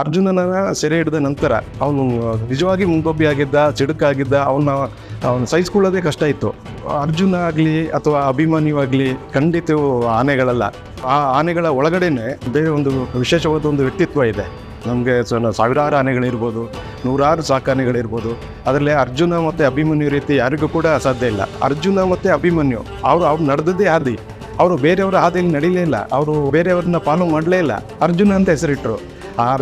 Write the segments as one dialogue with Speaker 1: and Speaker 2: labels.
Speaker 1: ಅರ್ಜುನನ ಸೆರೆ ಹಿಡಿದ ನಂತರ ಅವನು ನಿಜವಾಗಿ ಮುಂದೊಬ್ಬಿ ಆಗಿದ್ದ ಚಿಡುಕಾಗಿದ್ದ ಅವನ ಅವನು ಸಹಿಸ್ಕೊಳ್ಳೋದೇ ಕಷ್ಟ ಇತ್ತು. ಅರ್ಜುನ ಆಗಲಿ ಅಥವಾ ಅಭಿಮಾನಿಯಾಗಲಿ ಖಂಡಿತವು ಆನೆಗಳಲ್ಲ. ಆ ಆನೆಗಳ ಒಳಗಡೆನೆ ಬೇರೆ ಒಂದು ವಿಶೇಷವಾದ ಒಂದು ವ್ಯಕ್ತಿತ್ವ ಇದೆ. ನಮಗೆ ಸಾವಿರಾರು ಆನೆಗಳಿರ್ಬೋದು, ನೂರಾರು ಸಾಕಾನೆಗಳಿರ್ಬೋದು. ಅದರಲ್ಲಿ ಅರ್ಜುನ ಮತ್ತು ಅಭಿಮನ್ಯು ರೀತಿ ಯಾರಿಗೂ ಕೂಡ ಸಾಧ್ಯ ಇಲ್ಲ. ಅರ್ಜುನ ಮತ್ತು ಅಭಿಮನ್ಯು, ಅವರು, ಅವ್ರು ನಡೆದದ್ದೇ ಆದಿ ಅವರು ಬೇರೆಯವರ ಹಾದಿಯಲ್ಲಿ ನಡೀಲೇ ಇಲ್ಲ. ಅವರು ಬೇರೆಯವ್ರನ್ನ ಫಾಲೋ ಮಾಡಲೇ ಇಲ್ಲ. ಅರ್ಜುನ ಅಂತ ಹೆಸರಿಟ್ಟರು ಆ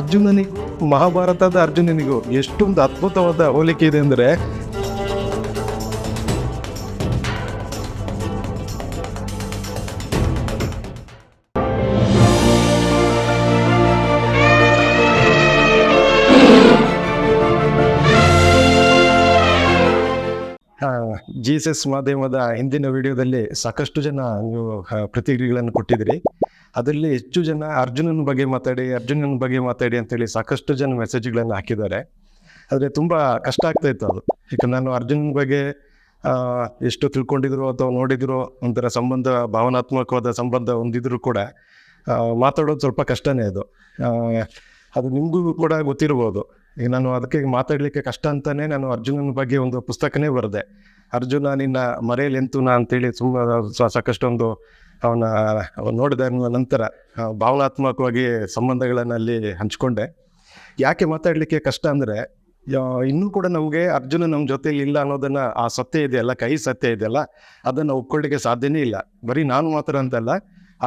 Speaker 1: ಮಹಾಭಾರತದ ಅರ್ಜುನನಿಗೂ ಎಷ್ಟೊಂದು ಅದ್ಭುತವಾದ ಹೋಲಿಕೆ ಇದೆ ಅಂದರೆ ಜೀಸಸ್ ಮಾಧ್ಯಮದ ಹಿಂದಿನ ವಿಡಿಯೋದಲ್ಲಿ ಸಾಕಷ್ಟು ಜನ ನೀವು ಪ್ರತಿಕ್ರಿಯೆಗಳನ್ನು ಕೊಟ್ಟಿದ್ದೀರಿ. ಅದರಲ್ಲಿ ಹೆಚ್ಚು ಜನ ಅರ್ಜುನನ ಬಗ್ಗೆ ಮಾತಾಡಿ, ಅರ್ಜುನನ ಬಗ್ಗೆ ಮಾತಾಡಿ ಅಂತೇಳಿ ಸಾಕಷ್ಟು ಜನ ಮೆಸೇಜ್ಗಳನ್ನು ಹಾಕಿದ್ದಾರೆ. ಆದರೆ ತುಂಬ ಕಷ್ಟ ಆಗ್ತಾ ಇತ್ತು ಅದು. ಯಾಕಂದ್ರೆ ನಾನು ಅರ್ಜುನನ ಬಗ್ಗೆ ಎಷ್ಟು ತಿಳ್ಕೊಂಡಿದ್ರು ಅಥವಾ ನೋಡಿದ್ರು ಒಂಥರ ಸಂಬಂಧ, ಭಾವನಾತ್ಮಕವಾದ ಸಂಬಂಧ ಹೊಂದಿದ್ರು ಕೂಡ ಮಾತಾಡೋದು ಸ್ವಲ್ಪ ಕಷ್ಟನೇ ಅದು. ಅದು ನಿಮಗೂ ಕೂಡ ಗೊತ್ತಿರ್ಬೋದು. ಈಗ ನಾನು ಅದಕ್ಕೆ ಮಾತಾಡಲಿಕ್ಕೆ ಕಷ್ಟ ಅಂತಲೇ ನಾನು ಅರ್ಜುನನ ಬಗ್ಗೆ ಒಂದು ಪುಸ್ತಕನೇ ಬರೆದೆ. ಅರ್ಜುನ ನಿನ್ನ ಮರೆಯಲೆಂತುನಾ ಅಂತೇಳಿ ತುಂಬ ಸಾಕಷ್ಟೊಂದು ಅವನ ನೋಡಿದ ನಂತರ ಭಾವನಾತ್ಮಕವಾಗಿ ಸಂಬಂಧಗಳನ್ನು ಅಲ್ಲಿ ಹಂಚ್ಕೊಂಡೆ. ಯಾಕೆ ಮಾತಾಡಲಿಕ್ಕೆ ಕಷ್ಟ ಅಂದರೆ ಇನ್ನೂ ಕೂಡ ನಮಗೆ ಅರ್ಜುನ ನಮ್ಮ ಜೊತೆಯಲ್ಲಿ ಇಲ್ಲ ಅನ್ನೋದನ್ನು ಆ ಸತ್ಯ ಇದೆಯಲ್ಲ ಕೈ ಸತ್ಯ ಇದೆಯಲ್ಲ ಅದನ್ನು ಒಪ್ಕೊಳ್ಳಿಕ್ಕೆ ಸಾಧ್ಯನೇ ಇಲ್ಲ. ಬರೀ ನಾನು ಮಾತ್ರ ಅಂತಲ್ಲ,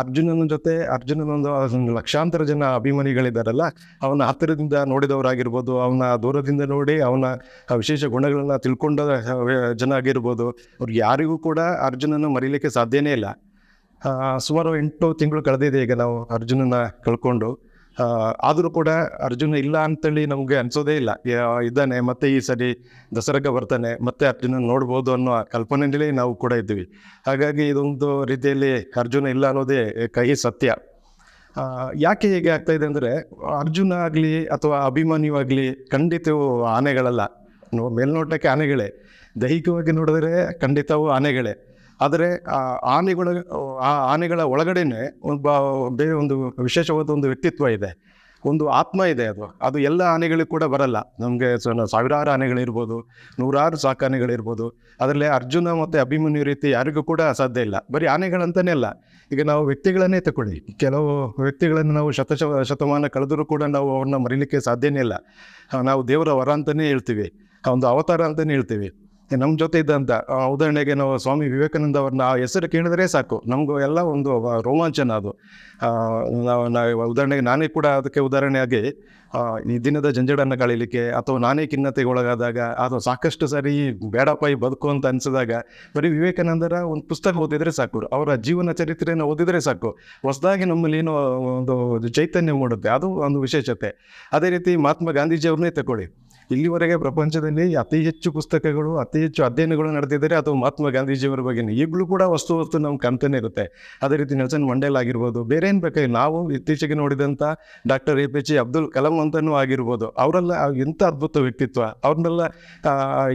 Speaker 1: ಅರ್ಜುನನ ಜೊತೆ, ಅರ್ಜುನನೊಂದು ಲಕ್ಷಾಂತರ ಜನ ಅಭಿಮಾನಿಗಳಿದ್ದಾರಲ್ಲ ಅವನ ಹತ್ತಿರದಿಂದ ನೋಡಿದವರಾಗಿರ್ಬೋದು, ಅವನ ದೂರದಿಂದ ನೋಡಿ ಅವನ ವಿಶೇಷ ಗುಣಗಳನ್ನ ತಿಳ್ಕೊಂಡ ಜನ ಆಗಿರ್ಬೋದು ಅವ್ರಿಗೆ ಯಾರಿಗೂ ಕೂಡ ಅರ್ಜುನನ ಮರೀಲಿಕ್ಕೆ ಸಾಧ್ಯನೇ ಇಲ್ಲ. ಸುಮಾರು ಎಂಟು ತಿಂಗಳು ಕಳೆದಿದೆ ಈಗ ನಾವು ಅರ್ಜುನನ ಕಳ್ಕೊಂಡು. ಆದರೂ ಕೂಡ ಅರ್ಜುನ ಇಲ್ಲ ಅಂತೇಳಿ ನಮಗೆ ಅನಿಸೋದೇ ಇಲ್ಲ. ಇದ್ದಾನೆ, ಮತ್ತೆ ಈ ಸರಿ ದಸರಾಗ ಬರ್ತಾನೆ, ಮತ್ತೆ ಅರ್ಜುನ ನೋಡ್ಬೋದು ಅನ್ನೋ ಕಲ್ಪನೆಯಲ್ಲಿ ನಾವು ಕೂಡ ಇದ್ದೀವಿ. ಹಾಗಾಗಿ ಇದೊಂದು ರೀತಿಯಲ್ಲಿ ಅರ್ಜುನ ಇಲ್ಲ ಅನ್ನೋದೇ ಕೈ ಸತ್ಯ. ಯಾಕೆ ಹೇಗೆ ಆಗ್ತಾ ಇದೆ ಅಂದರೆ ಅರ್ಜುನ ಆಗಲಿ ಅಥವಾ ಅಭಿಮಾನಿಯಾಗಲಿ ಆಗಲಿ ಖಂಡಿತವು ಆನೆಗಳಲ್ಲ. ಮೇಲ್ನೋಟಕ್ಕೆ ಆನೆಗಳೇ. ದೈಹಿಕವಾಗಿ ನೋಡಿದ್ರೆ ಖಂಡಿತವು ಆನೆಗಳೇ. ಆದರೆ ಆ ಆನೆಗಳ ಆ ಆನೆಗಳ ಒಳಗಡೆನೆ ಬೇರೆ ಒಂದು ವಿಶೇಷವಾದ ಒಂದು ವ್ಯಕ್ತಿತ್ವ ಇದೆ. ಒಂದು ಆತ್ಮ ಇದೆ ಅದು. ಅದು ಎಲ್ಲ ಆನೆಗಳಿಗೂ ಕೂಡ ಬರಲ್ಲ. ನಮಗೆ ಸಾವಿರಾರು ಆನೆಗಳಿರ್ಬೋದು, ನೂರಾರು ಸಾಕಾನೆಗಳಿರ್ಬೋದು. ಅದರಲ್ಲಿ ಅರ್ಜುನ ಮತ್ತು ಅಭಿಮನ್ಯು ರೀತಿ ಯಾರಿಗೂ ಕೂಡ ಸಾಧ್ಯ ಇಲ್ಲ. ಬರೀ ಆನೆಗಳಂತಲೇ ಅಲ್ಲ. ಈಗ ನಾವು ವ್ಯಕ್ತಿಗಳನ್ನೇ ತಗೊಳ್ಳಿ ಕೆಲವು ವ್ಯಕ್ತಿಗಳನ್ನು ನಾವು ಶತ ಶತಮಾನ ಕಳೆದರೂ ಕೂಡ ನಾವು ಅವ್ರನ್ನ ಮರೀಲಿಕ್ಕೆ ಸಾಧ್ಯನೇ ಇಲ್ಲ. ನಾವು ದೇವರ ವರ ಅಂತಲೇ ಹೇಳ್ತೀವಿ. ಒಂದು ಅವತಾರ ಅಂತಲೇ ಹೇಳ್ತೀವಿ. ನಮ್ಮ ಜೊತೆ ಇದ್ದಂಥ ಆ, ಉದಾಹರಣೆಗೆ ನಾವು ಸ್ವಾಮಿ ವಿವೇಕಾನಂದ ಅವ್ರನ್ನ ಆ ಹೆಸರು ಕೇಳಿದ್ರೆ ಸಾಕು. ನಮಗೂ ಎಲ್ಲ ಒಂದು ರೋಮಾಂಚನ ಅದು. ನಾವು ಉದಾಹರಣೆಗೆ ನಾನೇ ಕೂಡ ಅದಕ್ಕೆ ಉದಾಹರಣೆಯಾಗಿ ಈ ದಿನದ ಜಂಜಡನ್ನು ಕಳೀಲಿಕ್ಕೆ ಅಥವಾ ನಾನೇ ಖಿನ್ನತೆಗೆ ಒಳಗಾದಾಗ ಅಥವಾ ಸಾಕಷ್ಟು ಸಾರಿ ಬೇಡಪ್ಪ ಈ ಬದುಕು ಅಂತ ಅನಿಸಿದಾಗ ಬರೀ ವಿವೇಕಾನಂದರ ಒಂದು ಪುಸ್ತಕ ಓದಿದರೆ ಸಾಕು. ಅವರ ಜೀವನ ಚರಿತ್ರೆಯನ್ನು ಓದಿದರೆ ಸಾಕು. ಹೊಸದಾಗಿ ನಮ್ಮಲ್ಲಿ ಏನೋ ಒಂದು ಚೈತನ್ಯ ಮೂಡುತ್ತೆ. ಅದು ಒಂದು ವಿಶೇಷತೆ. ಅದೇ ರೀತಿ ಮಹಾತ್ಮ ಗಾಂಧೀಜಿಯವ್ರನ್ನೇ ತಗೊಳ್ಳಿ. ಇಲ್ಲಿವರೆಗೆ ಪ್ರಪಂಚದಲ್ಲಿ ಅತಿ ಹೆಚ್ಚು ಪುಸ್ತಕಗಳು, ಅತಿ ಹೆಚ್ಚು ಅಧ್ಯಯನಗಳು ನಡೆದಿದ್ದಾರೆ ಅದು ಮಹಾತ್ಮ ಗಾಂಧೀಜಿಯವರ ಬಗ್ಗೆ ಈಗಲೂ ಕೂಡ ವಸ್ತು ವಸ್ತು ನಮ್ಗೆ ಕಾಣ್ತಾನೆ ಇರುತ್ತೆ. ಅದೇ ರೀತಿ ನೆಲ್ಸನ್ ಮಂಡೇಲ್ ಆಗಿರ್ಬೋದು, ಬೇರೆ ಏನು ಬೇಕಾಗಿ ನಾವು ಇತ್ತೀಚೆಗೆ ನೋಡಿದಂಥ doctor A P J Abdul Kalam ಅಂತನೂ ಆಗಿರ್ಬೋದು. ಅವರೆಲ್ಲ ಎಂಥ ಅದ್ಭುತ ವ್ಯಕ್ತಿತ್ವ. ಅವ್ರನ್ನೆಲ್ಲ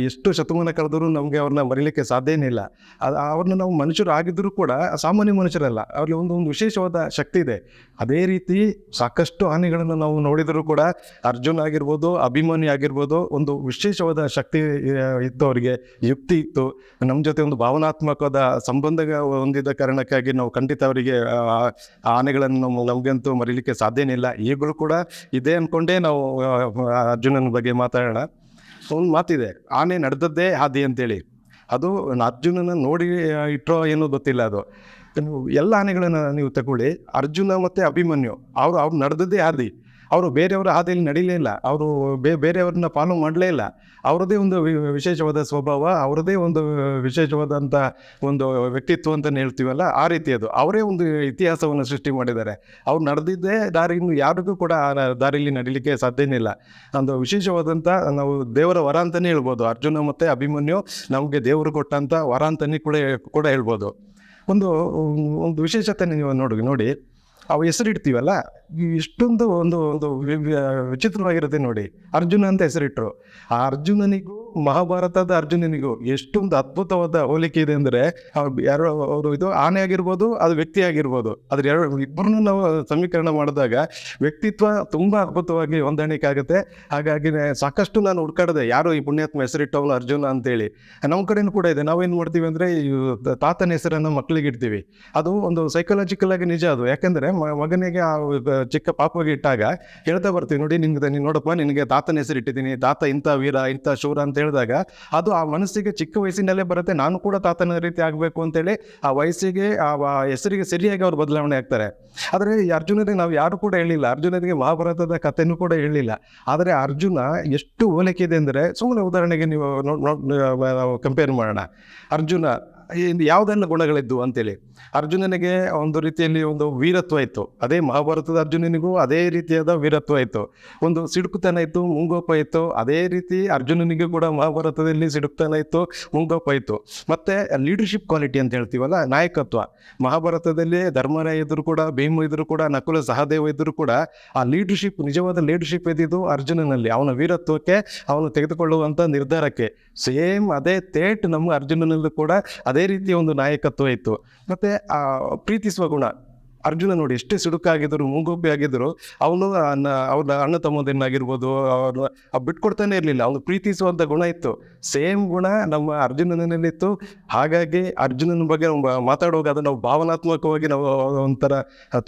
Speaker 1: ಎಷ್ಟು ಶತಮಾನ ಕಳೆದರೂ ನಮಗೆ ಅವ್ರನ್ನ ಮರೀಲಿಕ್ಕೆ ಸಾಧ್ಯನೇ ಇಲ್ಲ. ಅದು ಅವ್ರನ್ನ ನಾವು ಮನುಷ್ಯರು ಆಗಿದ್ದರೂ ಕೂಡ, ಸಾಮಾನ್ಯ ಮನುಷ್ಯರಲ್ಲ ಅವ್ರಿಗೆ ಒಂದು ಒಂದು ವಿಶೇಷವಾದ ಶಕ್ತಿ ಇದೆ. ಅದೇ ರೀತಿ ಸಾಕಷ್ಟು ಹಾನಿಗಳನ್ನು ನಾವು ನೋಡಿದರೂ ಕೂಡ ಅರ್ಜುನ್ ಆಗಿರ್ಬೋದು ಅಭಿಮಾನಿ ಆಗಿರ್ಬೋದು ಒಂದು ವಿಶೇಷವಾದ ಶಕ್ತಿ ಇತ್ತು ಅವರಿಗೆ ಯುಕ್ತಿ ಇತ್ತು. ನಮ್ಮ ಜೊತೆ ಒಂದು ಭಾವನಾತ್ಮಕವಾದ ಸಂಬಂಧ ಹೊಂದಿದ ಕಾರಣಕ್ಕಾಗಿ ನಾವು ಖಂಡಿತ ಅವರಿಗೆ ಆನೆಗಳನ್ನು ನಮಗಂತೂ ಮರೀಲಿಕ್ಕೆ ಸಾಧ್ಯನೇ ಇಲ್ಲ. ಈಗಲೂ ಕೂಡ ಇದೆ ಅಂದ್ಕೊಂಡೇ ನಾವು ಅರ್ಜುನನ ಬಗ್ಗೆ ಮಾತಾಡೋಣ. ಒಂದು ಮಾತಿದೆ, ಆನೆ ನಡೆದದ್ದೇ ಹಾದಿ ಅಂತೇಳಿ. ಅದು ಅರ್ಜುನನ ನೋಡಿ ಇಟ್ಟರೋ ಏನೋ ಗೊತ್ತಿಲ್ಲ ಅದು. ಎಲ್ಲ ಆನೆಗಳನ್ನು ನೀವು ತಗೊಳ್ಳಿ, ಅರ್ಜುನ ಮತ್ತು ಅಭಿಮನ್ಯು, ಅವರು ಅವ್ರು ನಡೆದದ್ದೇ ಹಾದಿ. ಅವರು ಬೇರೆಯವರ ಹಾದಿಯಲ್ಲಿ ನಡೀಲೇ ಇಲ್ಲ. ಅವರು ಬೇ, ಬೇರೆಯವ್ರನ್ನ ಫಾಲೋ ಮಾಡಲೇ ಇಲ್ಲ. ಅವರದೇ ಒಂದು ವಿಶೇಷವಾದ ಸ್ವಭಾವ, ಅವರದೇ ಒಂದು ವಿಶೇಷವಾದಂಥ ಒಂದು ವ್ಯಕ್ತಿತ್ವ ಅಂತಲೇ ಹೇಳ್ತೀವಲ್ಲ, ಆ ರೀತಿ ಅದು. ಅವರೇ ಒಂದು ಇತಿಹಾಸವನ್ನು ಸೃಷ್ಟಿ ಮಾಡಿದ್ದಾರೆ. ಅವ್ರು ನಡೆದಿದ್ದೇ ದಾರಿಯನ್ನು ಯಾರಿಗೂ ಕೂಡ ಆ ದಾರಿಯಲ್ಲಿ ನಡೀಲಿಕ್ಕೆ ಸಾಧ್ಯನೇ ಇಲ್ಲ. ಒಂದು ವಿಶೇಷವಾದಂಥ ನಾವು ದೇವರ ವರ ಅಂತಲೇ ಹೇಳ್ಬೋದು. ಅರ್ಜುನ ಮತ್ತು ಅಭಿಮನ್ಯು ನಮಗೆ ದೇವರು ಕೊಟ್ಟಂಥ ವರ ಅಂತಲೇ ಕೂಡ ಕೂಡ ಹೇಳ್ಬೋದು. ಒಂದು ಒಂದು ವಿಶೇಷತೆ ನೀವು ನೋಡಿ ನೋಡಿ. ಅವು ಹೆಸರಿಡ್ತೀವಲ್ಲ? ಇಷ್ಟೊಂದು ಒಂದು ಒಂದು ವಿಚಿತ್ರವಾಗಿರುತ್ತೆ ನೋಡಿ. ಅರ್ಜುನ ಅಂತ ಹೆಸರಿಟ್ರು. ಆ ಅರ್ಜುನನಿಗೂ ಮಹಾಭಾರತದ ಅರ್ಜುನನಿಗೂ ಎಷ್ಟೊಂದು ಅದ್ಭುತವಾದ ಹೋಲಿಕೆ ಇದೆ ಅಂದ್ರೆ ಯಾರೋ ಅವರು ಇದು ಆನೆ ಆಗಿರ್ಬೋದು, ಅದು ವ್ಯಕ್ತಿ ಆಗಿರ್ಬೋದು ಅದ್ರ ಎರಡು ಇಬ್ಬರನ್ನು ನಾವು ಸಮೀಕರಣ ಮಾಡಿದಾಗ ವ್ಯಕ್ತಿತ್ವ ತುಂಬಾ ಅದ್ಭುತವಾಗಿ ಹೊಂದಾಣಿಕೆ ಆಗುತ್ತೆ ಹಾಗಾಗಿ ಸಾಕಷ್ಟು ನಾನು ಹುಡ್ಕಾಡಿದೆ, ಯಾರು ಈ ಪುಣ್ಯಾತ್ಮ ಹೆಸರಿಟ್ಟವನು ಅರ್ಜುನ ಅಂತೇಳಿ. ನಮ್ಮ ಕಡೆನೂ ಕೂಡ ಇದೆ, ನಾವೇನು ಮಾಡ್ತೀವಿ ಅಂದ್ರೆ ತಾತನ ಹೆಸರನ್ನು ಮಕ್ಕಳಿಗೆ ಇಡ್ತೀವಿ. ಅದು ಒಂದು ಸೈಕಲಾಜಿಕಲ್ ಆಗಿ ನಿಜ ಅದು. ಯಾಕಂದ್ರೆ ಮಗನಿಗೆ ಆ ಚಿಕ್ಕ ಪಾಪಗೆ ಇಟ್ಟಾಗ ಹೇಳ್ತಾ ಬರ್ತೀವಿ, ನೋಡಿ ನಿನ್ಗೆ, ನೀನು ನೋಡಪ್ಪ, ನಿನಗೆ ತಾತನ ಹೆಸರು ಇಟ್ಟಿದ್ದೀನಿ ತಾತ ಇಂಥ ವೀರ, ಇಂಥ ಶೂರ ಅಂತ ಹೇಳಿದಾಗ ಅದು ಆ ಮನಸ್ಸಿಗೆ ಚಿಕ್ಕ ವಯಸ್ಸಿನಲ್ಲೇ ಬರುತ್ತೆ, ನಾನು ಕೂಡ ತಾತನ ರೀತಿ ಆಗಬೇಕು ಅಂತೇಳಿ ಆ ವಯಸ್ಸಿಗೆ, ಆ ಹೆಸರಿಗೆ ಸರಿಯಾಗಿ ಅವ್ರು ಬದಲಾವಣೆ ಆಗ್ತಾರೆ. ಆದರೆ ಅರ್ಜುನನಿಗೆ ನಾವು ಯಾರು ಕೂಡ ಹೇಳಿಲ್ಲ. ಅರ್ಜುನನಿಗೆ ಮಹಾಭಾರತದ ಕಥೆನೂ ಕೂಡ ಹೇಳಿಲ್ಲ. ಆದರೆ ಅರ್ಜುನ ಎಷ್ಟು ಹೋಲಿಕೆ ಇದೆ ಅಂದರೆ ಸುಮ್ಮನೆ ಉದಾಹರಣೆಗೆ ನೀವು ಕಂಪೇರ್ ಮಾಡೋಣ. ಅರ್ಜುನ ಯಾವುದೆಲ್ಲ ಗುಣಗಳಿದ್ದು ಅಂತೇಳಿ, ಅರ್ಜುನನಿಗೆ ಒಂದು ರೀತಿಯಲ್ಲಿ ಒಂದು ವೀರತ್ವ ಇತ್ತು. ಅದೇ ಮಹಾಭಾರತದ ಅರ್ಜುನನಿಗೂ ಅದೇ ರೀತಿಯಾದ ವೀರತ್ವ ಇತ್ತು. ಒಂದು ಸಿಡುಕುತನ ಇತ್ತು, ಮುಂಗೋಪ ಇತ್ತು. ಅದೇ ರೀತಿ ಅರ್ಜುನನಿಗೂ ಕೂಡ ಮಹಾಭಾರತದಲ್ಲಿ ಸಿಡುಕುತನ ಇತ್ತು, ಮುಂಗೋಪ ಇತ್ತು. ಮತ್ತೆ ಲೀಡರ್ಶಿಪ್ ಕ್ವಾಲಿಟಿ ಅಂತ ಹೇಳ್ತೀವಲ್ಲ, ನಾಯಕತ್ವ. ಮಹಾಭಾರತದಲ್ಲಿ ಧರ್ಮರಾಯ ಇದ್ರು ಕೂಡ, ಭೀಮ ಇದ್ದರೂ ಕೂಡ, ನಕುಲ ಸಹದೇವ ಇದ್ದರೂ ಕೂಡ, ಆ ಲೀಡರ್ಶಿಪ್ ನಿಜವಾದ ಲೀಡರ್ಶಿಪ್ ಇದ್ದಿದ್ದು ಅರ್ಜುನನಲ್ಲಿ. ಅವನ ವೀರತ್ವಕ್ಕೆ ಅವನು ತೆಗೆದುಕೊಳ್ಳುವಂಥ ನಿರ್ಧಾರಕ್ಕೆ. ಸೇಮ್ ಅದೇ ತೇಟ್ ನಮ್ಮ ಅರ್ಜುನನಲ್ಲೂ ಕೂಡ, ಅದೇ ರೀತಿಯ ಒಂದು ನಾಯಕತ್ವ ಇತ್ತು. ಮತ್ತೆ ಪ್ರೀತಿಸುವ ಗುಣ ಅರ್ಜುನ ನೋಡಿ ಎಷ್ಟೇ ಸಿಡುಕಾಗಿದ್ದರು ಮೂಗೋಪಿ ಆಗಿದ್ದರು, ಅವನು ಅವ್ರ ಅಣ್ಣ ತಮ್ಮದನ್ನಾಗಿರ್ಬೋದು ಅವನು ಬಿಟ್ಕೊಡ್ತಾನೆ ಇರಲಿಲ್ಲ. ಅವನು ಪ್ರೀತಿಸುವಂಥ ಗುಣ ಇತ್ತು. ಸೇಮ್ ಗುಣ ನಮ್ಮ ಅರ್ಜುನನಲ್ಲಿತ್ತು. ಹಾಗಾಗಿ ಅರ್ಜುನನ ಬಗ್ಗೆ ನಾವು ಮಾತಾಡುವಾಗ ಅದು ನಾವು ಭಾವನಾತ್ಮಕವಾಗಿ ನಾವು ಒಂಥರ,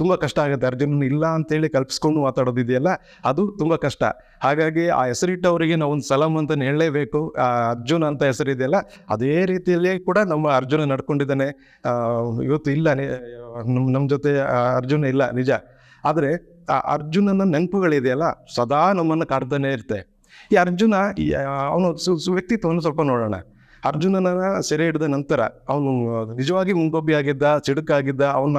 Speaker 1: ತುಂಬ ಕಷ್ಟ ಆಗುತ್ತೆ. ಅರ್ಜುನನ ಇಲ್ಲ ಅಂತೇಳಿ ಕಲ್ಪಿಸ್ಕೊಂಡು ಮಾತಾಡೋದಿದೆಯಲ್ಲ, ಅದು ತುಂಬ ಕಷ್ಟ. ಹಾಗಾಗಿ ಆ ಹೆಸರಿಟ್ಟವರಿಗೆ ನಾವು ಒಂದು ಸಲಂ ಅಂತ ಹೇಳಲೇಬೇಕು. ಆ ಅರ್ಜುನ ಅಂತ ಹೆಸರಿದೆಯಲ್ಲ, ಅದೇ ರೀತಿಯಲ್ಲಿ ಕೂಡ ನಮ್ಮ ಅರ್ಜುನ ನಡ್ಕೊಂಡಿದ್ದಾನೆ. ಇವತ್ತು ಇಲ್ಲ ನಮ್ಮ ನಮ್ಮ ಜೊತೆ ಅರ್ಜುನ ಇಲ್ಲ, ನಿಜ. ಆದರೆ, ಆ, ಅರ್ಜುನನ ನೆನಪುಗಳಿದೆಯಲ್ಲ, ಸದಾ ನಮ್ಮನ್ನು ಕಾಡ್ತಾನೆ ಇರುತ್ತೆ. ಈ ಅರ್ಜುನ ಅವನು ಸು ವ್ಯಕ್ತಿತ್ವವನ್ನು ಸ್ವಲ್ಪ ನೋಡೋಣ. ಅರ್ಜುನನ ಸೆರೆ ಹಿಡಿದ ನಂತರ ಅವನು ನಿಜವಾಗಿ ಮುಂಗೊಬ್ಬಿ ಆಗಿದ್ದ, ಚಿಡುಕಾಗಿದ್ದ ಅವನ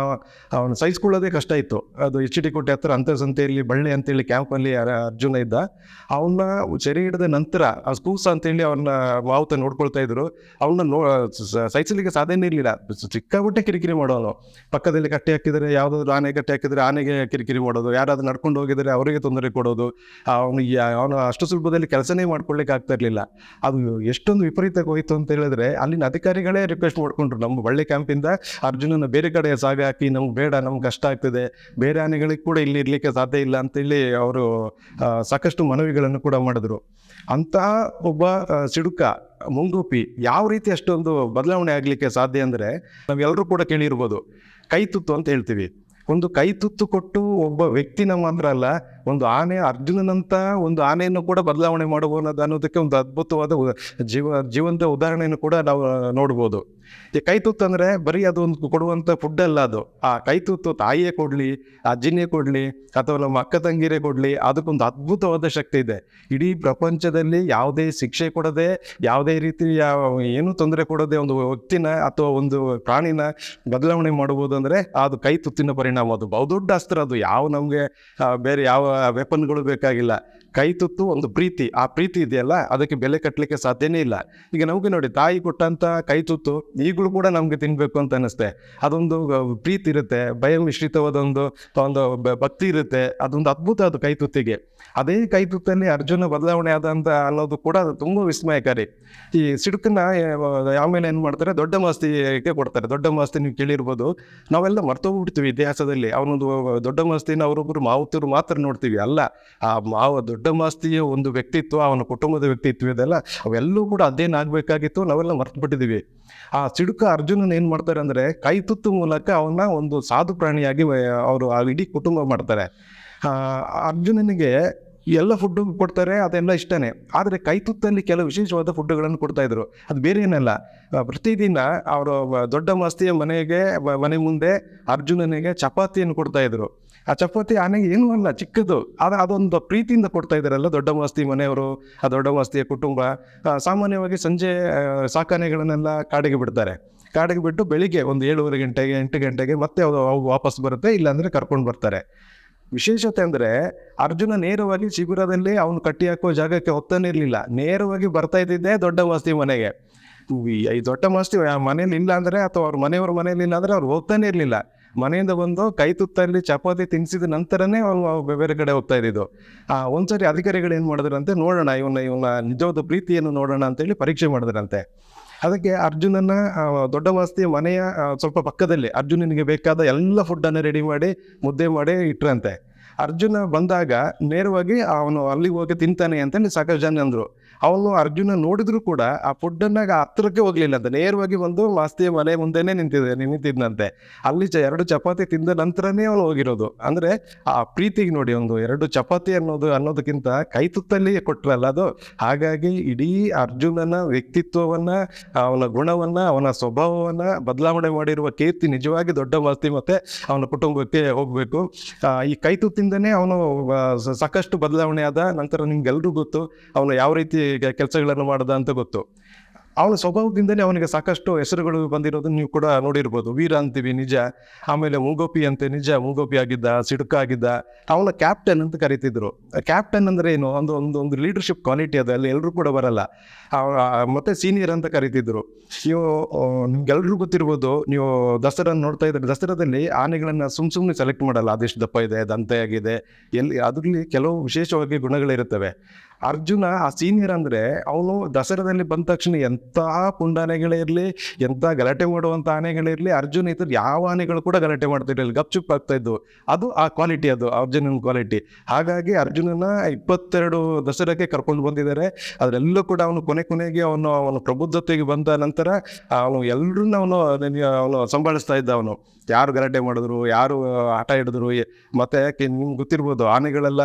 Speaker 1: ಅವನು ಸಹಿಸ್ಕೊಳ್ಳೋದೇ ಕಷ್ಟ ಇತ್ತು. ಅದು ಎಚ್ ಡಿ ಕೋಟೆ ಹತ್ರ ಅಂತರ್ಸಂತೆಯಲ್ಲಿ ಬಳ್ಳಿ ಅಂತೇಳಿ ಕ್ಯಾಂಪಲ್ಲಿ ಅರ್ಜುನ ಇದ್ದ. ಅವನ್ನ ಸೆರೆ ಹಿಡಿದ ನಂತರ ಆ ಸ್ಕೂಸ ಅಂತೇಳಿ ಅವನ್ನ ಮಾವುತ ನೋಡ್ಕೊಳ್ತಾ ಇದ್ರು. ಅವನ್ನ ನೋ ಸಹಿಸಲಿಕ್ಕೆ ಸಾಧ್ಯನೇ ಇರಲಿಲ್ಲ. ಸಿಕ್ಕಾಬಿಟ್ಟೆ ಕಿರಿಕಿರಿ ಮಾಡೋನು. ಪಕ್ಕದಲ್ಲಿ ಕಟ್ಟಿ ಹಾಕಿದರೆ ಯಾವುದಾದ್ರು ಆನೆ ಕಟ್ಟಿ ಹಾಕಿದರೆ ಆನೆಗೆ ಕಿರಿಕಿರಿ ಮಾಡೋದು. ಯಾರಾದ್ರೂ ನಡ್ಕೊಂಡು ಹೋಗಿದರೆ ಅವರಿಗೆ ತೊಂದರೆ ಕೊಡೋದು. ಅವನು ಅವನು ಅಷ್ಟು ಸುಲಭದಲ್ಲಿ ಕೆಲಸನೇ ಮಾಡ್ಕೊಳ್ಳಿಕ್ಕೆ ಆಗ್ತಾ ಇರಲಿಲ್ಲ. ಅದು ಎಷ್ಟೊಂದು ವಿಪರೀತ ಅಂತ ಹೇಳಿದ್ರೆ ಅಲ್ಲಿನ ಅಧಿಕಾರಿಗಳೇ ರಿಕ್ವೆಸ್ಟ್ ಮಾಡ್ಕೊಂಡ್ರು. ನಮ್ಮ ಒಳ್ಳೆ ಕ್ಯಾಂಪಿಂದ ಅರ್ಜುನನ ಬೇರೆ ಕಡೆ ಸಾಗ ಹಾಕಿ, ನಮ್ಗೆ ಬೇಡ, ನಮ್ಗೆ ಕಷ್ಟ ಆಗ್ತದೆ. ಬೇರೆ ಆನೆಗಳಿಗೆ ಕೂಡ ಇಲ್ಲಿ ಇರ್ಲಿಕ್ಕೆ ಸಾಧ್ಯ ಇಲ್ಲ ಅಂತೇಳಿ ಅವರು ಸಾಕಷ್ಟು ಮನವಿಗಳನ್ನು ಕೂಡ ಮಾಡಿದ್ರು. ಅಂತ ಒಬ್ಬ ಸಿಡುಕ ಮುಂಗೂಪಿ ಯಾವ ರೀತಿ ಅಷ್ಟೊಂದು ಬದಲಾವಣೆ ಆಗಲಿಕ್ಕೆ ಸಾಧ್ಯ ಅಂದರೆ ನಾವೆಲ್ಲರೂ ಕೂಡ ಕೇಳಿರ್ಬೋದು. ಕೈ ತುತ್ತು ಅಂತ ಹೇಳ್ತೀವಿ. ಒಂದು ಕೈ ತುತ್ತು ಕೊಟ್ಟು ಒಬ್ಬ ವ್ಯಕ್ತಿನ ಮಾತ್ರ ಅಲ್ಲ, ಒಂದು ಆನೆ ಅರ್ಜುನನಂತ ಒಂದು ಆನೆಯನ್ನು ಕೂಡ ಬದಲಾವಣೆ ಮಾಡಬಹುದು ಅನ್ನೋದಕ್ಕೆ ಒಂದು ಅದ್ಭುತವಾದ ಜೀವ, ಜೀವಂತ ಉದಾಹರಣೆಯನ್ನು ಕೂಡ ನಾವು ನೋಡ್ಬೋದು. ಕೈ ತುತ್ತು ಅಂದರೆ ಬರೀ ಅದು ಒಂದು ಕೊಡುವಂಥ ಫುಡ್ ಅಲ್ಲ ಅದು. ಆ ಕೈ ತುತ್ತು ತಾಯಿಯೇ ಕೊಡಲಿ, ಅಜ್ಜಿನೇ ಕೊಡಲಿ, ಅಥವಾ ನಮ್ಮ ಅಕ್ಕ ತಂಗಿರೇ ಕೊಡಲಿ, ಅದಕ್ಕೊಂದು ಅದ್ಭುತವಾದ ಶಕ್ತಿ ಇದೆ. ಇಡೀ ಪ್ರಪಂಚದಲ್ಲಿ ಯಾವುದೇ ಶಿಕ್ಷೆ ಕೊಡದೆ, ಯಾವುದೇ ರೀತಿಯ ಏನೂ ತೊಂದರೆ ಕೊಡದೆ ಒಂದು ವ್ಯಕ್ತಿನ ಅಥವಾ ಒಂದು ಪ್ರಾಣಿನ ಬದಲಾವಣೆ ಮಾಡಬಹುದು ಅಂದರೆ ಅದು ಕೈ ತುತ್ತಿನ ಪರಿಣಾಮ. ಅದು ಬಹುದೊಡ್ಡ ಅಸ್ತ್ರ ಅದು. ಯಾವ ನಮಗೆ ಬೇರೆ ಯಾವ ವೆಪನ್ಗಳು ಬೇಕಾಗಿಲ್ಲ. ಕೈ ತುತ್ತು ಒಂದು ಪ್ರೀತಿ. ಆ ಪ್ರೀತಿ ಇದೆಯಲ್ಲ? ಅದಕ್ಕೆ ಬೆಲೆ ಕಟ್ಟಲಿಕ್ಕೆ ಸಾಧ್ಯನೇ ಇಲ್ಲ. ಈಗ ನಮಗೆ ನೋಡಿ, ತಾಯಿ ಕೊಟ್ಟಂತ ಕೈ ತುತ್ತು ಈಗಲೂ ಕೂಡ ನಮಗೆ ತಿನ್ನಬೇಕು ಅಂತ ಅನ್ನಿಸ್ತೆ ಅದೊಂದು ಪ್ರೀತಿ ಇರುತ್ತೆ, ಭಯ ಮಿಶ್ರಿತವಾದ ಒಂದು ಭಕ್ತಿ ಇರುತ್ತೆ, ಅದೊಂದು ಅದ್ಭುತ ಅದು ಕೈ ತುತ್ತಿಗೆ. ಅದೇ ಕೈ ತುತ್ತಲ್ಲಿ ಅರ್ಜುನ ಬದಲಾವಣೆ ಆದಂತ ಅನ್ನೋದು ಕೂಡ ತುಂಬ ವಿಸ್ಮಯಕಾರಿ. ಈ ಸಿಡುಕನ್ನ ಆಮೇಲೆ ಏನು ಮಾಡ್ತಾರೆ? ದೊಡ್ಡ ಮಾಸ್ತಿಗೆ ಕೊಡ್ತಾರೆ. ದೊಡ್ಡ ಮಾಸ್ತಿ ನೀವು ಕೇಳಿರ್ಬೋದು. ನಾವೆಲ್ಲ ಮರ್ತೋಗ್ಬಿಡ್ತೀವಿ ಇತಿಹಾಸದಲ್ಲಿ. ಅವನೊಂದು ದೊಡ್ಡ ಮಾಸ್ತಿನ ಅವರೊಬ್ಬರು ಮಾವುತರು ಮಾತ್ರ ನೋಡ್ತೀವಿ. ಅಲ್ಲ, ಆ ಮಾವ ದೊಡ್ಡ ಮಾಸ್ತಿಯ ಒಂದು ವ್ಯಕ್ತಿತ್ವ, ಅವನ ಕುಟುಂಬದ ವ್ಯಕ್ತಿತ್ವ ಇದೆಲ್ಲ ಅವೆಲ್ಲವೂ ಕೂಡ ಅಧ್ಯಯನ ಆಗಬೇಕಾಗಿತ್ತು, ನಾವೆಲ್ಲ ಮರ್ತು ಬಿಟ್ಟಿದ್ದೀವಿ ಆ ಸಿಡುಕ ಅರ್ಜುನನ ಏನು ಮಾಡ್ತಾರೆ ಅಂದರೆ ಕೈ ತುತ್ತು ಮೂಲಕ ಅವನ್ನ ಒಂದು ಸಾಧು ಪ್ರಾಣಿಯಾಗಿ ಅವರು ಆ ಇಡೀ ಕುಟುಂಬ ಮಾಡ್ತಾರೆ. ಅರ್ಜುನನಿಗೆ ಎಲ್ಲ ಫುಡ್ಡು ಕೊಡ್ತಾರೆ, ಅದೆಲ್ಲ ಇಷ್ಟನೇ. ಆದರೆ ಕೈ ತುತ್ತಲ್ಲಿ ಕೆಲವು ವಿಶೇಷವಾದ ಫುಡ್ಡುಗಳನ್ನು ಕೊಡ್ತಾ ಇದ್ರು. ಅದು ಬೇರೆ ಏನಲ್ಲ. ಪ್ರತಿದಿನ ಅವರು ದೊಡ್ಡ ಮಾಸ್ತಿಯ ಮನೆಗೆ ಮನೆ ಮುಂದೆ ಅರ್ಜುನನಿಗೆ ಚಪಾತಿಯನ್ನು ಕೊಡ್ತಾ ಇದ್ರು. ಆ ಚಪಾತಿ ಆನೆಗೆ ಏನೂ ಅಲ್ಲ, ಚಿಕ್ಕದು. ಆದರೆ ಅದೊಂದು ಪ್ರೀತಿಯಿಂದ ಕೊಡ್ತಾ ಇದ್ದಾರಲ್ಲ ದೊಡ್ಡ ಮಾಸ್ತಿ ಮನೆಯವರು, ಆ ದೊಡ್ಡ ಮಾಸ್ತಿಯ ಕುಟುಂಬ. ಸಾಮಾನ್ಯವಾಗಿ ಸಂಜೆ ಸಾಕಾನೆಗಳನ್ನೆಲ್ಲ ಕಾಡಿಗೆ ಬಿಡ್ತಾರೆ. ಕಾಡಿಗೆ ಬಿಟ್ಟು ಬೆಳಿಗ್ಗೆ ಒಂದು ಏಳುವರೆ ಗಂಟೆಗೆ, ಎಂಟು ಗಂಟೆಗೆ ಮತ್ತೆ ಅವು ವಾಪಸ್ ಬರುತ್ತೆ, ಇಲ್ಲಾಂದರೆ ಕರ್ಕೊಂಡು ಬರ್ತಾರೆ. ವಿಶೇಷತೆ ಅಂದರೆ ಅರ್ಜುನ ನೇರವಾಗಿ ಶಿಬಿರದಲ್ಲಿ ಅವನು ಕಟ್ಟಿ ಹಾಕುವ ಜಾಗಕ್ಕೆ ಹೋಗ್ತಾನೆ ಇರಲಿಲ್ಲ. ನೇರವಾಗಿ ಬರ್ತಾ ಇದ್ದಿದ್ದೇ ದೊಡ್ಡ ಮಾಸ್ತಿ ಮನೆಗೆ. ಈ ದೊಡ್ಡ ಮಾಸ್ತಿ ಮನೇಲಿ ಇಲ್ಲ ಅಂದರೆ ಅಥವಾ ಅವ್ರ ಮನೆಯವ್ರ ಮನೇಲಿ ಇಲ್ಲ ಅಂದರೆ ಅವ್ರು ಹೋಗ್ತಾನೆ ಇರಲಿಲ್ಲ. ಮನೆಯಿಂದ ಬಂದು ಕೈ ತುತ್ತಲ್ಲಿ ಚಪಾತಿ ತಿನ್ಸಿದ ನಂತರನೇ ಅವನು ಬೇರೆ ಕಡೆ ಹೋಗ್ತಾ ಇದ್ದಿದ್ದು. ಆ, ಒಂದ್ಸರಿ ಅಧಿಕಾರಿಗಳು ಏನು ಮಾಡಿದ್ರಂತೆ, ನೋಡೋಣ ಇವನ್ನ ಇವನ್ನ ನಿಜವಾದ ಪ್ರೀತಿಯನ್ನು ನೋಡೋಣ ಅಂತೇಳಿ ಪರೀಕ್ಷೆ ಮಾಡಿದ್ರಂತೆ. ಅದಕ್ಕೆ ಅರ್ಜುನನ ದೊಡ್ಡ ವಾಸ್ತಿ ಮನೆಯ ಸ್ವಲ್ಪ ಪಕ್ಕದಲ್ಲಿ ಅರ್ಜುನನಿಗೆ ಬೇಕಾದ ಎಲ್ಲ ಫುಡ್ಡನ್ನು ರೆಡಿ ಮಾಡಿ ಮುದ್ದೆ ಮಾಡಿ ಇಟ್ರಂತೆ. ಅರ್ಜುನ ಬಂದಾಗ ನೇರವಾಗಿ ಅವನು ಅಲ್ಲಿಗೆ ಹೋಗಿ ತಿಂತಾನೆ ಅಂತೇಳಿ ಸಾಕಷ್ಟು ಜನ ಅಂದರು. ಅವನು ಅರ್ಜುನ ನೋಡಿದ್ರು ಕೂಡ ಆ ಫುಡ್ಡನ್ನ ಹತ್ತಿರಕ್ಕೆ ಹೋಗ್ಲಿಲ್ಲ ಅಂತ, ನೇರವಾಗಿ ಬಂದು ವಾಸ್ತಿಯ ಮನೆ ಮುಂದೆನೇ ನಿಂತಿದೆ ನಿಂತಿದ್ದಂತೆ ಅಲ್ಲಿ ಚ ಎರಡು ಚಪಾತಿ ತಿಂದ ನಂತರನೇ ಅವನು ಹೋಗಿರೋದು. ಅಂದ್ರೆ ಆ ಪ್ರೀತಿಗೆ ನೋಡಿ ಒಂದು ಎರಡು ಚಪಾತಿ ಅನ್ನೋದು, ಅನ್ನೋದಕ್ಕಿಂತ ಕೈ ತುತ್ತಲ್ಲಿ ಕೊಟ್ಟರಲ್ಲ ಅದು. ಹಾಗಾಗಿ ಇಡೀ ಅರ್ಜುನನ ವ್ಯಕ್ತಿತ್ವವನ್ನ, ಅವನ ಗುಣವನ್ನ, ಅವನ ಸ್ವಭಾವವನ್ನ ಬದಲಾವಣೆ ಮಾಡಿರುವ ಕೀರ್ತಿ ನಿಜವಾಗಿ ದೊಡ್ಡ ವಾಸ್ತಿ ಮತ್ತೆ ಅವನ ಕುಟುಂಬಕ್ಕೆ ಹೋಗ್ಬೇಕು. ಈ ಕೈ ತುತ್ತಿಂದನೇ ಅವನು ಸಾಕಷ್ಟು ಬದಲಾವಣೆ ಆದ ನಂತರ ನಿಮ್ಗೆಲ್ರಿಗೂ ಗೊತ್ತು ಅವನು ಯಾವ ರೀತಿ ಕೆಲಸಗಳನ್ನು ಮಾಡ್ದ ಅಂತ ಗೊತ್ತು. ಅವನ ಸ್ವಭಾವದಿಂದಲೇ ಅವನಿಗೆ ಸಾಕಷ್ಟು ಹೆಸರುಗಳು ಬಂದಿರೋದನ್ನು ನೀವು ಕೂಡ ನೋಡಿರ್ಬೋದು. ವೀರ ಅಂತೀವಿ, ನಿಜ. ಆಮೇಲೆ ಮೂಗೋಪಿ ಅಂತೆ, ನಿಜ. ಮೂಗೋಪಿ ಆಗಿದ್ದ, ಸಿಡುಕ ಆಗಿದ್ದ. ಅವನ ಕ್ಯಾಪ್ಟನ್ ಅಂತ ಕರಿತಿದ್ರು. ಕ್ಯಾಪ್ಟನ್ ಅಂದ್ರೆ ಏನು? ಒಂದು ಒಂದು ಒಂದು ಲೀಡರ್ಶಿಪ್ ಕ್ವಾಲಿಟಿ ಅದು. ಅಲ್ಲಿ ಎಲ್ಲರೂ ಕೂಡ ಬರಲ್ಲ. ಮತ್ತೆ ಸೀನಿಯರ್ ಅಂತ ಕರಿತಿದ್ರು. ನೀವು ನಿಮ್ಗೆಲ್ರಿಗೂ ಗೊತ್ತಿರ್ಬೋದು, ನೀವು ದಸರಾ ನೋಡ್ತಾ ಇದ್ರೆ, ದಸರಾದಲ್ಲಿ ಆನೆಗಳನ್ನ ಸುಮ್ ಸುಮ್ಮನೆ ಸೆಲೆಕ್ಟ್ ಮಾಡಲ್ಲ. ಅದೆಷ್ಟು ದಪ್ಪ ಇದೆ, ದಂತೆ ಆಗಿದೆ. ಎಲ್ಲಿ, ಅದರಲ್ಲಿ ಕೆಲವು ವಿಶೇಷವಾಗಿ ಗುಣಗಳಿರುತ್ತವೆ. ಅರ್ಜುನ ಆ ಸೀನಿಯರ್ ಅಂದ್ರೆ ಅವನು ದಸರಾದಲ್ಲಿ ಬಂದ ತಕ್ಷಣ ಎಂಥ ಪುಂಡಾನೆಗಳಿರಲಿ ಎಂಥ ಗಲಾಟೆ ಮಾಡುವಂಥ ಆನೆಗಳಿರಲಿ ಅರ್ಜುನ ಇತರ ಯಾವ ಆನೆಗಳು ಕೂಡ ಗಲಾಟೆ ಮಾಡ್ತಿರಲಿಲ್ಲ, ಗಪ್ಚುಪ್ ಆಗ್ತಾ ಇದ್ದು ಅದು ಆ ಕ್ವಾಲಿಟಿ ಅದು ಅರ್ಜುನನ ಕ್ವಾಲಿಟಿ ಹಾಗಾಗಿ ಅರ್ಜುನನ ಇಪ್ಪತ್ತೆರಡು ದಸರಾಕ್ಕೆ ಕರ್ಕೊಂಡು ಬಂದಿದ್ದಾರೆ. ಅದರೆಲ್ಲೂ ಕೂಡ ಅವನು ಕೊನೆ ಕೊನೆಗೆ ಅವನು, ಅವನ ಪ್ರಬುದ್ಧತೆಗೆ ಬಂದ ನಂತರ ಅವನು ಎಲ್ಲರನ್ನ ಅವನು ಅವನು ಸಂಭಾಳಿಸ್ತಾ ಇದ್ದ ಅವನು. ಯಾರು ಗಲಾಟೆ ಮಾಡಿದ್ರು, ಯಾರು ಆಟ ಹಿಡಿದ್ರು, ಮತ್ತೆ ಯಾಕೆ ನಿಮ್ಗೆ ಗೊತ್ತಿರ್ಬೋದು ಆನೆಗಳೆಲ್ಲ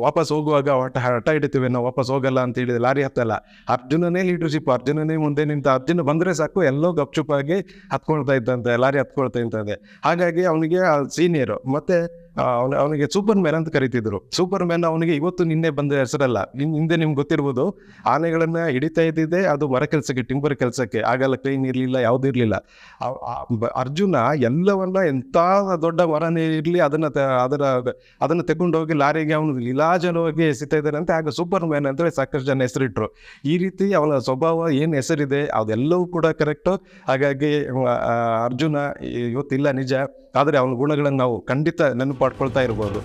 Speaker 1: ವಾಪಸ್ ಹೋಗುವಾಗ ಹೊಟ್ಟ ಹಠ ಹಿಡಿತೀವಿ ನಾವು, ವಾಪಸ್ ಹೋಗಲ್ಲ ಅಂತ ಹೇಳಿದ್ರೆ ಲಾರಿ ಹತ್ತಲ್ಲ. ಅರ್ಜುನನೇ ಲೀಡರ್ಶಿಪ್ ಅರ್ಜುನನೇ ಮುಂದೆ ನಿಂತ, ಅರ್ಜುನ ಬಂದರೆ ಸಾಕು, ಎಲ್ಲೋ ಗಪ್ಚುಪಾಗಿ ಹತ್ಕೊಳ್ತಾ ಇದ್ದಂತೆ, ಲಾರಿ ಹತ್ಕೊಳ್ತಾ ಇದ್ದಂತೆ. ಹಾಗಾಗಿ ಅವನಿಗೆ ಸೀನಿಯರು ಮತ್ತೆ ಅವನ, ಅವನಿಗೆ ಸೂಪರ್ ಮ್ಯಾನ್ ಅಂತ ಕರಿತಿದ್ರು. ಸೂಪರ್ ಮ್ಯಾನ್ ಅವನಿಗೆ ಇವತ್ತು ನಿನ್ನೆ ಬಂದ ಹೆಸರಲ್ಲ. ನಿಮ್ಮ ಹಿಂದೆ ನಿಮ್ಗೆ ಗೊತ್ತಿರ್ಬೋದು, ಆನೆಗಳನ್ನ ಹಿಡಿತಾ ಇದ್ದಿದ್ದೆ, ಅದು ಮರ ಕೆಲಸಕ್ಕೆ ಟಿಂಬರ್ ಕೆಲಸಕ್ಕೆ. ಆಗಲ್ಲ ಕ್ಲೀನ್ ಇರಲಿಲ್ಲ, ಯಾವುದೂ ಇರಲಿಲ್ಲ. ಅರ್ಜುನ ಎಲ್ಲವನ್ನ ಎಂಥ ದೊಡ್ಡ ಮರನೇ ಇರಲಿ ಅದನ್ನ ಅದರ, ಅದನ್ನು ತಗೊಂಡೋಗಿ ಲಾರಿಗೆ ಅವನು ಹೋಗಿ ಎಸಿತಾ ಇದ್ದಾರೆ ಅಂತ ಆಗ ಸೂಪರ್ ಮ್ಯಾನ್ ಅಂತೇಳಿ ಸಾಕಷ್ಟು ಜನ ಹೆಸರಿಟ್ರು. ಈ ರೀತಿ ಅವನ ಸ್ವಭಾವ ಏನು ಹೆಸರಿದೆ, ಅದೆಲ್ಲವೂ ಕೂಡ ಕರೆಕ್ಟು ಹಾಗಾಗಿ ಅರ್ಜುನ ಇವತ್ತಿಲ್ಲ ನಿಜ. ಆದರೆ ಅವನ ಗುಣಗಳನ್ನು ನಾವು ಖಂಡಿತ ನೆನಪು ಮಾಡ್ಕೊಳ್ತಾ ಇರ್ಬೋದು.